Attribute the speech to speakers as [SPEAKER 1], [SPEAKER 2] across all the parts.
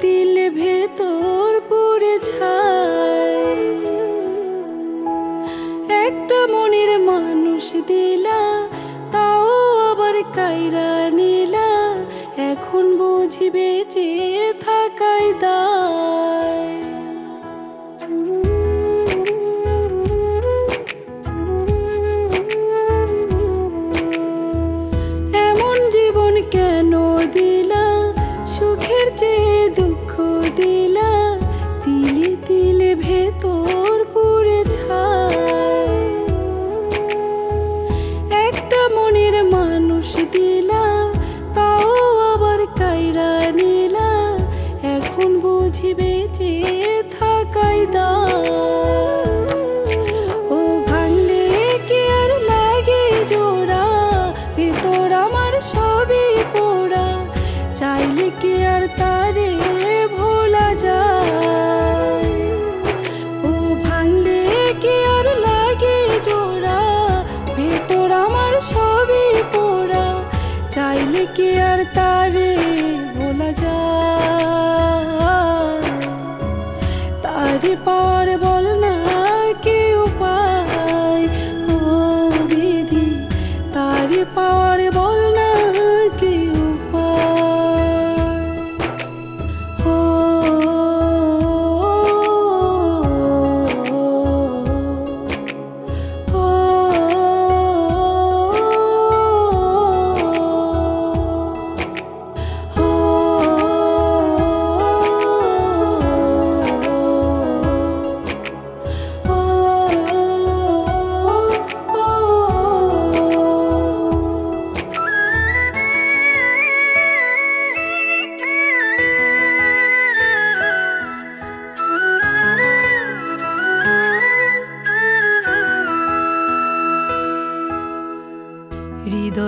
[SPEAKER 1] তিলে ভেতর পড়ে ছায় একটা মনের মানুষ দিলা, তাও আবার কাইরা নিলা। এখন বুঝি বেঁচে থাকাই দায়। দিলা তিলে তিলে ভেতর একটা মনের মানুষ দিলা চাইলে কি আর তারে বলা যায়? তারে পার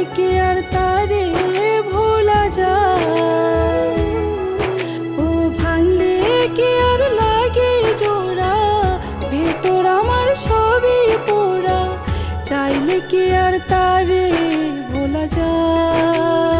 [SPEAKER 1] চাইলে কি আর তারে ভোলা যায়? ও ভাঙলে কি আর লাগে জোড়া? ভেতর আমার সবই পোড়া। চাইলে কি আর তারে ভোলা যায়?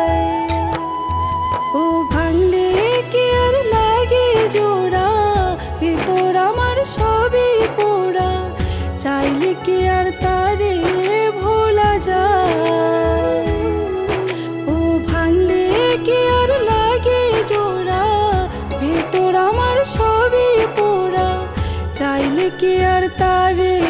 [SPEAKER 1] সবই পোড়া, চাইলে কি আর তারে ভোলা যায়? ও ভাঙলে কি আর লাগে জোড়া, ভেতর আমার সবই পোড়া, চাইলে কি আর তারে